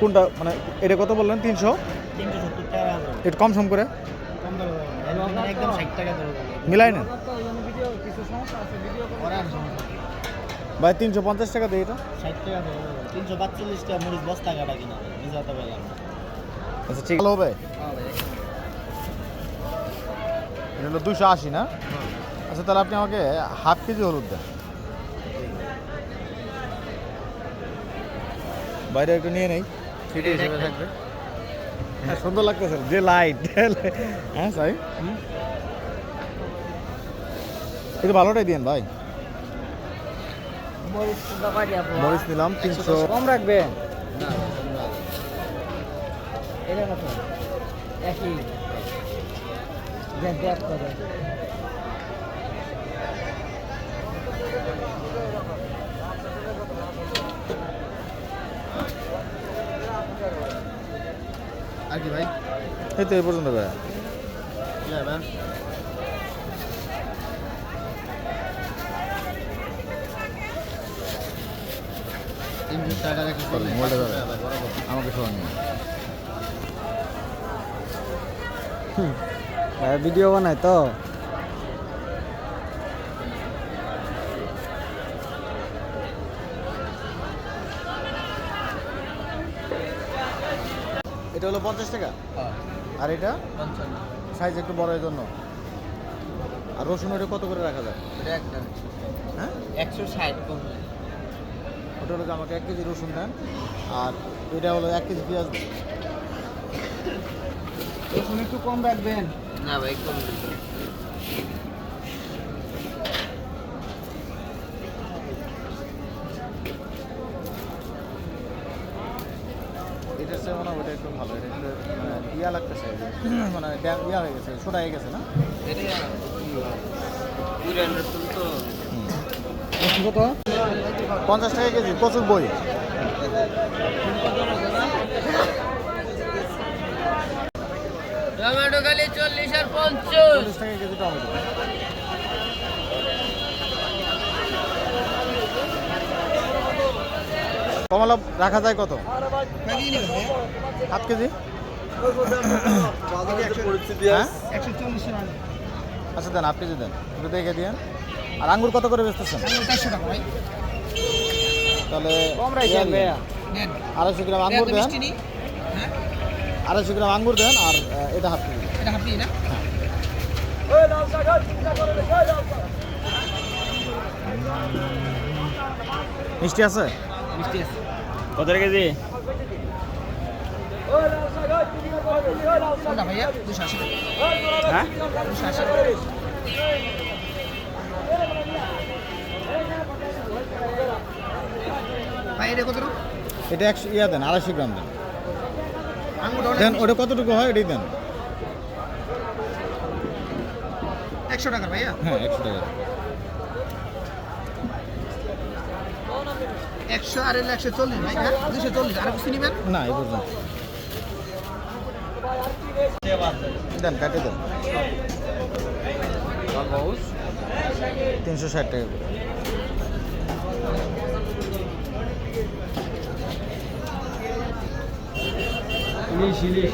কোনটা মানে এটা কত বললেন? তিনশো? একটু কম সম করে। মিলাই না ভাই তিনশো পঞ্চাশ টাকা দিয়ে এটা। ষাট টাকা তিনশো টাকা মরিচ বস্তা কাটা কিনা আচ্ছা ঠিক ভালো হবে। এটা হলো দুশো আশি না? আচ্ছা তাহলে আপনি আমাকে হাফ কেজি হলুদ দেন। বাইরে একটু নিয়ে নেই। সিটি হিসেবে থাকবে। হ্যাঁ সুন্দর লাগতেছে। যে লাইট হ্যাঁ সাই। একটু ভালোটাই দিন ভাই। মরিচ নিলাম তিনশো। কম রাখবেন এটা একই। আর কি ভাই। এই তো এই পর্যন্ত ভাই। ধরে। আমাকে শোন ভিডিও বানায় তো। এটা হলো পঞ্চাশ টাকা? আর এটা? সাইজ একটু বড় জন্য। আর রসুন ওটা কত করে রাখা যায়? হ্যাঁ? একশো ষাট ওটা হলো আমাকে এক কেজি রসুন দেন। আর এটা হলো এক কেজি পেঁয়াজ দেন। রসুন একটু কম রাখবেন। না ভাই কম চেয়ে মনে ওটা একটু ভালো। এটা একটু মানে ইয়া লাগতেছে মানে ইয়া হয়ে গেছে সোটা হয়ে গেছে না? কত পঞ্চাশ টাকা কেজি প্রচুর বই। টমেটো খালি চল্লিশ আর পঞ্চাশ। টাকা কেজি টমেটো কমলা রাখা যায় কত? সাত কেজি? হ্যাঁ? আচ্ছা দেন আট কেজি দেন। একটু দেখে দিন আর আঙ্গুর কত করে বেচতেছেন? চারশো টাকা ভাই তাহলে আড়াইশো গ্রাম আঙ্গুর দেন। হ্যাঁ আড়াইশো গ্রাম আঙ্গুর দেন আর এটা হাফ কেজি। এটা হাফি না? মিষ্টি আছে? কত কেজি? হ্যাঁ? এটা কত একশো ইয়া দেন আড়াইশো গ্রাম দেন। দেন ওটা কতটুকু হয় এটাই দেন। একশো টাকা ভাইয়া? হ্যাঁ একশো টাকা। একশো আর এলে একশো চল্লিশ ভাই হ্যাঁ? দুশো চল্লিশ আর কিছু নিবেন? না এই পর্যন্ত। দেন কাটে দেন। তিনশো ষাট টাকা করে। ইলিশ ইলিশ।